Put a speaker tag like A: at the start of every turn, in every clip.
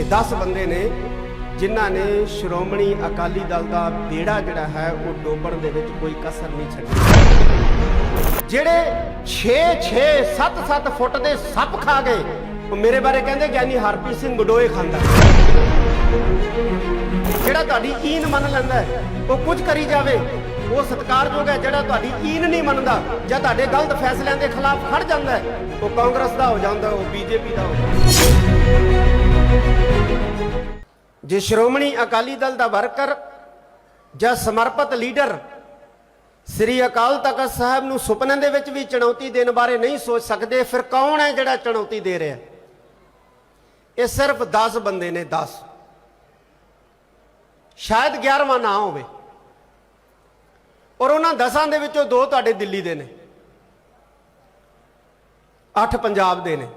A: ਇਹ 10 ਬੰਦੇ ਨੇ, ਜਿਨ੍ਹਾਂ ਨੇ ਸ਼੍ਰੋਮਣੀ ਅਕਾਲੀ ਦਲ ਦਾ ਬੇੜਾ ਜਿਹੜਾ ਹੈ, ਉਹ ਡੋਬਣ ਦੇ ਵਿੱਚ ਕੋਈ ਕਸਰ ਨਹੀਂ ਛੱਡੀ। ਜਿਹੜੇ 6 6 7 7 ਫੁੱਟ ਦੇ ਸੱਪ ਖਾ ਗਏ, ਉਹ ਮੇਰੇ ਬਾਰੇ ਕਹਿੰਦੇ ਗਿਆਨੀ ਹਰਪ੍ਰੀਤ ਸਿੰਘ ਗਡੋਏ ਖਾਂਦਾ ਜਿਹੜਾ ਤੁਹਾਡੀ ਈਨ ਮੰਨ ਲੈਂਦਾ ਉਹ ਕੁਝ ਕਰੀ ਜਾਵੇ, ਉਹ ਸਤਿਕਾਰਯੋਗ ਹੈ ਜਿਹੜਾ ਤੁਹਾਡੀ ਈਨ ਨਹੀਂ ਮੰਨਦਾ, ਜਾਂ ਤੁਹਾਡੇ ਗਲਤ ਫੈਸਲਿਆਂ ਦੇ ਖਿਲਾਫ ਖੜ ਜਾਂਦਾ ਉਹ ਕਾਂਗਰਸ ਦਾ ਹੋ ਜਾਂਦਾ, ਉਹ ਬੀਜੇਪੀ ਦਾ ਹੋ ਜਾਂਦਾ। ਜੇ ਸ਼੍ਰੋਮਣੀ ਅਕਾਲੀ ਦਲ ਦਾ ਵਰਕਰ ਜਾਂ ਸਮਰਪਿਤ ਲੀਡਰ ਸ੍ਰੀ ਅਕਾਲ ਤਖਤ ਸਾਹਿਬ ਨੂੰ ਸੁਪਨੇ ਦੇ ਵਿੱਚ ਵੀ ਚੁਣੌਤੀ ਦੇਣ ਬਾਰੇ ਨਹੀਂ ਸੋਚ ਸਕਦੇ, ਫਿਰ ਕੌਣ ਹੈ ਜਿਹੜਾ ਚੁਣੌਤੀ ਦੇ ਰਿਹਾ? ਇਹ ਸਿਰਫ 10 ਬੰਦੇ ਨੇ 10 ਸ਼ਾਇਦ 11ਵਾਂ ਨਾ ਹੋਵੇ। ਔਰ ਉਹਨਾਂ 10ਾਂ ਦੇ ਵਿੱਚੋਂ ਦੋ ਤੁਹਾਡੇ ਦਿੱਲੀ ਦੇ ਨੇ। 8 ਪੰਜਾਬ ਦੇ ਨੇ।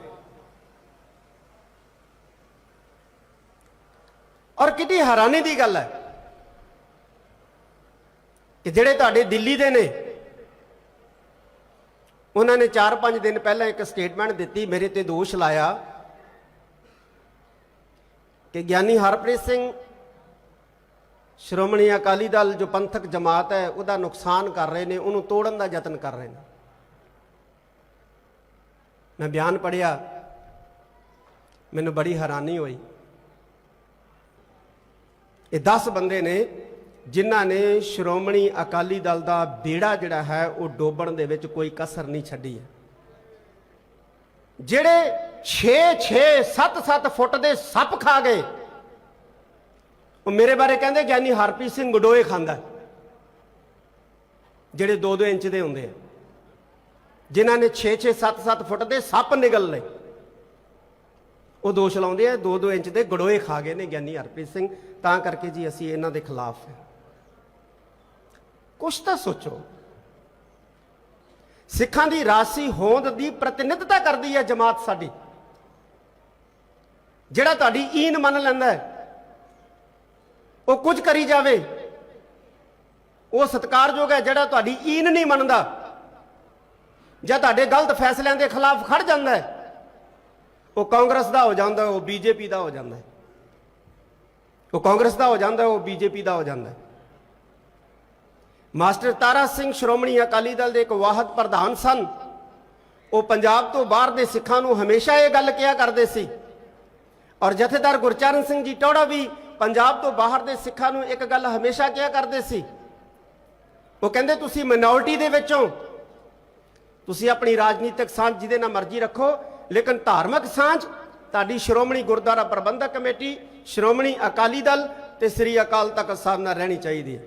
A: ਔਰ ਕਿੰਨੀ ਹੈਰਾਨੀ ਦੀ ਗੱਲ ਹੈ ਕਿ ਜਿਹੜੇ ਤੁਹਾਡੇ ਦਿੱਲੀ ਦੇ ਨੇ, ਉਹਨਾਂ ਨੇ 4-5 ਦਿਨ ਪਹਿਲਾਂ ਇੱਕ ਸਟੇਟਮੈਂਟ ਦਿੱਤੀ, ਮੇਰੇ ਤੇ ਦੋਸ਼ ਲਾਇਆ ਕਿ ਗਿਆਨੀ ਹਰਪ੍ਰੀਤ ਸਿੰਘ ਸ਼੍ਰੋਮਣੀ ਅਕਾਲੀ ਦਲ ਜੋ ਪੰਥਕ ਜਮਾਤ ਹੈ, ਉਹਦਾ ਨੁਕਸਾਨ ਕਰ ਰਹੇ ਨੇ, ਉਹਨੂੰ ਤੋੜਨ ਦਾ ਯਤਨ ਕਰ ਰਹੇ ਨੇ। ਮੈਂ ਬਿਆਨ ਪੜਿਆ ਮੈਨੂੰ ਬੜੀ ਹੈਰਾਨੀ ਹੋਈ। ਇਹ 10 ਬੰਦੇ ਨੇ ਜਿਨ੍ਹਾਂ ਨੇ ਸ਼੍ਰੋਮਣੀ ਅਕਾਲੀ ਦਲ ਦਾ ਬੇੜਾ ਜਿਹੜਾ ਹੈ ਉਹ ਡੋਬਣ ਦੇ ਵਿੱਚ ਕੋਈ ਕਸਰ ਨਹੀਂ ਛੱਡੀ ਹੈ। ਜਿਹੜੇ 6 6 7 7 ਫੁੱਟ ਦੇ ਸੱਪ ਖਾ ਗਏ, ਉਹ ਮੇਰੇ ਬਾਰੇ ਕਹਿੰਦੇ ਗਿਆਨੀ ਹਰਪ੍ਰੀਤ ਸਿੰਘ ਗਡੋਏ ਖਾਂਦਾ ਜਿਹੜੇ 2-2 ਇੰਚ ਦੇ ਹੁੰਦੇ ਆ। ਜਿਨ੍ਹਾਂ ਨੇ 6-6 7-7 ਫੁੱਟ ਦੇ ਸੱਪ ਨਿਗਲ ਲਏ। ਉਹ ਦੋਸ਼ ਲਾਉਂਦੇ ਆ 2-2 ਇੰਚ ਦੇ ਗਡੋਏ ਖਾ ਗਏ ਨੇ ਗਿਆਨੀ ਹਰਪ੍ਰੀਤ ਸਿੰਘ। ਤਾਂ ਕਰਕੇ ਜੀ ਅਸੀਂ ਇਹਨਾਂ ਦੇ ਖਿਲਾਫ ਹਾਂ। ਕੁਛ ਤਾਂ ਸੋਚੋ। ਸਿੱਖਾਂ ਦੀ ਰਾਸੀ ਹੋਂਦ ਦੀ ਪ੍ਰਤੀਨਿਧਤਾ ਕਰਦੀ ਹੈ ਜਮਾਤ ਸਾਡੀ। ਜਿਹੜਾ ਤੁਹਾਡੀ ਈਨ ਮੰਨ ਲੈਂਦਾ ਹੈ, ਉਹ ਕੁਝ ਕਰੀ ਜਾਵੇ, ਉਹ ਸਤਿਕਾਰਯੋਗ ਹੈ ਜਿਹੜਾ ਤੁਹਾਡੀ ਈਨ ਨਹੀਂ ਮੰਨਦਾ। ਜਾਂ ਤੁਹਾਡੇ ਗਲਤ ਫੈਸਲਿਆਂ ਦੇ ਖਿਲਾਫ ਖੜ ਜਾਂਦਾ ਹੈ, ਉਹ ਕਾਂਗਰਸ ਦਾ ਹੋ ਜਾਂਦਾ, ਉਹ ਬੀਜੇਪੀ ਦਾ ਹੋ ਜਾਂਦਾ ਹੈ। ਉਹ ਕਾਂਗਰਸ ਦਾ ਹੋ ਜਾਂਦਾ, ਉਹ ਬੀਜੇਪੀ ਦਾ ਹੋ ਜਾਂਦਾ। ਮਾਸਟਰ ਤਾਰਾ ਸਿੰਘ ਸ਼੍ਰੋਮਣੀ ਅਕਾਲੀ ਦਲ ਦੇ ਇੱਕ ਵਾਹਦ ਪ੍ਰਧਾਨ ਸਨ। ਉਹ ਪੰਜਾਬ ਤੋਂ ਬਾਹਰ ਦੇ ਸਿੱਖਾਂ ਨੂੰ ਹਮੇਸ਼ਾ ਇਹ ਗੱਲ ਕਿਹਾ ਕਰਦੇ ਸੀ। ਔਰ ਜਥੇਦਾਰ ਗੁਰਚਰਨ ਸਿੰਘ ਜੀ ਟੌੜਾ ਵੀ ਪੰਜਾਬ ਤੋਂ ਬਾਹਰ ਦੇ ਸਿੱਖਾਂ ਨੂੰ ਇੱਕ ਗੱਲ ਹਮੇਸ਼ਾ ਕਿਹਾ ਕਰਦੇ ਸੀ। ਉਹ ਕਹਿੰਦੇ, ਤੁਸੀਂ ਮਿਨੋਰਟੀ ਦੇ ਵਿੱਚੋਂ ਤੁਸੀਂ ਆਪਣੀ ਰਾਜਨੀਤਿਕ ਸਾਂਝ ਜਿਹਦੇ ਨਾਲ ਮਰਜ਼ੀ ਰੱਖੋ, ਲੇਕਿਨ ਧਾਰਮਿਕ ਸਾਂਝ ਤੁਹਾਡੀ ਸ਼੍ਰੋਮਣੀ ਗੁਰਦੁਆਰਾ ਪ੍ਰਬੰਧਕ ਕਮੇਟੀ, ਸ਼੍ਰੋਮਣੀ ਅਕਾਲੀ ਦਲ ਤੇ ਸ੍ਰੀ ਅਕਾਲ ਤਖਤ ਸਾਹਿਬ ਨਾਲ ਰਹਿਣੀ ਚਾਹੀਦੀ ਹੈ।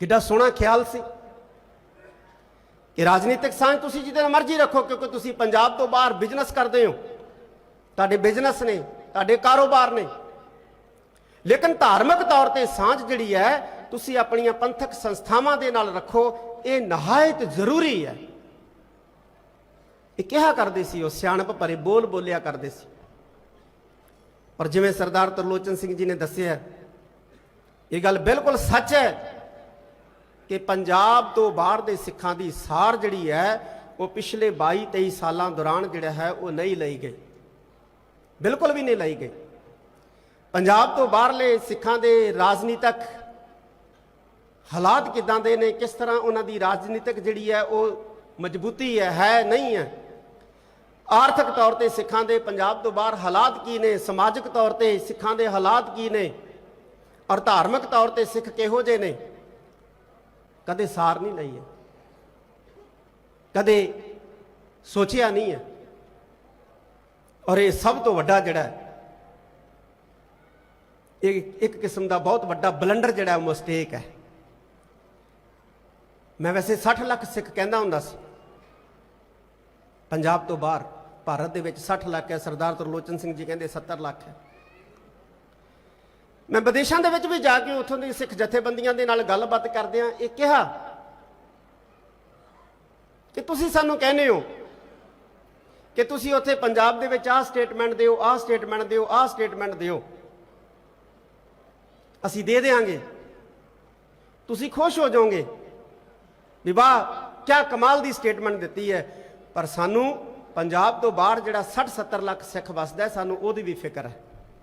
A: ਕਿੱਡਾ ਸੋਹਣਾ ਖਿਆਲ ਸੀ ਕਿ ਰਾਜਨੀਤਿਕ ਸਾਂਝ ਤੁਸੀਂ ਜਿਹਦੇ ਨਾਲ ਮਰਜ਼ੀ ਰੱਖੋ ਕਿਉਂਕਿ ਤੁਸੀਂ ਪੰਜਾਬ ਤੋਂ ਬਾਹਰ ਬਿਜ਼ਨਸ ਕਰਦੇ ਹੋ। ਤੁਹਾਡੇ ਬਿਜ਼ਨਸ ਨੇ, ਤੁਹਾਡੇ ਕਾਰੋਬਾਰ ਨੇ। ਲੇਕਿਨ ਧਾਰਮਿਕ ਤੌਰ ਤੇ ਸਾਂਝ ਜਿਹੜੀ ਹੈ, ਤੁਸੀਂ ਆਪਣੀਆਂ ਪੰਥਕ ਸੰਸਥਾਵਾਂ ਦੇ ਨਾਲ ਰੱਖੋ, ਇਹ ਨਹਾਇਤ ਜ਼ਰੂਰੀ ਹੈ। ਇਹ ਕਿਹਾ ਕਰਦੇ ਸੀ, ਉਹ ਸਿਆਣਪ ਭਰੇ ਬੋਲ ਬੋਲਿਆ ਕਰਦੇ ਸੀ। ਪਰ ਜਿਵੇਂ ਸਰਦਾਰ ਤਰਲੋਚਨ ਸਿੰਘ ਜੀ ਨੇ ਦੱਸਿਆ ਇਹ ਗੱਲ ਬਿਲਕੁਲ ਸੱਚ ਹੈ ਕਿ ਪੰਜਾਬ ਤੋਂ ਬਾਹਰ ਦੇ ਸਿੱਖਾਂ ਦੀ ਸਾਰ ਜਿਹੜੀ ਹੈ, ਉਹ ਪਿਛਲੇ 22 23 ਸਾਲਾਂ ਦੌਰਾਨ ਜਿਹੜਾ ਹੈ, ਉਹ ਨਹੀਂ ਲਈ ਗਈ। ਬਿਲਕੁਲ ਵੀ ਨਹੀਂ ਲਈ ਗਈ। ਪੰਜਾਬ ਤੋਂ ਬਾਹਰਲੇ ਸਿੱਖਾਂ ਦੇ ਰਾਜਨੀਤਿਕ ਹਾਲਾਤ ਕਿਦਾਂ ਦੇ ਨੇ, ਕਿਸ ਤਰ੍ਹਾਂ ਉਹਨਾਂ ਦੀ ਰਾਜਨੀਤਿਕ ਜਿਹੜੀ ਹੈ, ਉਹ ਮਜ਼ਬੂਤੀ ਹੈ ਹੈ ਨਹੀਂ ਹੈ। ਆਰਥਿਕ ਤੌਰ ਤੇ ਸਿੱਖਾਂ ਦੇ ਪੰਜਾਬ ਤੋਂ ਬਾਹਰ ਹਾਲਾਤ ਕੀ ਨੇ? ਸਮਾਜਿਕ ਤੌਰ ਤੇ ਸਿੱਖਾਂ ਦੇ ਹਾਲਾਤ ਕੀ ਨੇ? ਔਰ ਧਾਰਮਿਕ ਤੌਰ ਤੇ ਸਿੱਖ ਕਿਹੋ ਜਿਹੇ ਨੇ? ਕਦੇ ਸਾਰ ਨਹੀਂ ਲਈ ਹੈ। ਕਦੇ ਸੋਚਿਆ ਨਹੀਂ ਹੈ। ਔਰ ਇਹ ਸਭ ਤੋਂ ਵੱਡਾ ਜਿਹੜਾ ਇਹ ਇੱਕ ਕਿਸਮ ਦਾ ਬਹੁਤ ਵੱਡਾ ਬਲੰਡਰ ਜਿਹੜਾ ਮਿਸਟੇਕ ਹੈ। ਮੈਂ ਵੈਸੇ 60 ਲੱਖ ਸਿੱਖ ਕਹਿੰਦਾ ਹੁੰਦਾ ਸੀ। ਪੰਜਾਬ ਤੋਂ ਬਾਹਰ ਭਾਰਤ ਦੇ ਵਿੱਚ 60 ਲੱਖ ਹੈ। ਸਰਦਾਰ ਤਰਲੋਚਨ ਸਿੰਘ ਜੀ ਕਹਿੰਦੇ 70 ਲੱਖ ਹੈ। ਮੈਂ ਵਿਦੇਸ਼ਾਂ ਦੇ ਵਿੱਚ ਵੀ ਜਾ ਕੇ ਉੱਥੋਂ ਦੀ ਸਿੱਖ ਜਥੇਬੰਦੀਆਂ ਦੇ ਨਾਲ ਗੱਲਬਾਤ ਕਰਦੇ ਆ ਇਹ ਕਿਹਾ ਕਿ ਤੁਸੀਂ ਸਾਨੂੰ ਕਹਿੰਦੇ ਹੋ ਕਿ ਤੁਸੀਂ ਉੱਥੇ ਪੰਜਾਬ ਦੇ ਵਿੱਚ ਆਹ ਸਟੇਟਮੈਂਟ ਦਿਓ, ਆਹ ਸਟੇਟਮੈਂਟ ਦਿਓ, ਆਹ ਸਟੇਟਮੈਂਟ ਦਿਓ। ਅਸੀਂ ਦੇ ਦੇਾਂਗੇ ਤੁਸੀਂ ਖੁਸ਼ ਹੋ ਜਾਓਗੇ। ਵੀ ਵਾਹ ਕੀ ਕਮਾਲ ਦੀ ਸਟੇਟਮੈਂਟ ਦਿੱਤੀ ਹੈ। ਪਰ ਸਾਨੂੰ ਪੰਜਾਬ ਤੋਂ ਬਾਹਰ ਜਿਹੜਾ 60 70 ਲੱਖ ਸਿੱਖ ਵਸਦਾ ਸਾਨੂੰ ਉਹਦੀ ਵੀ ਫਿਕਰ ਹੈ।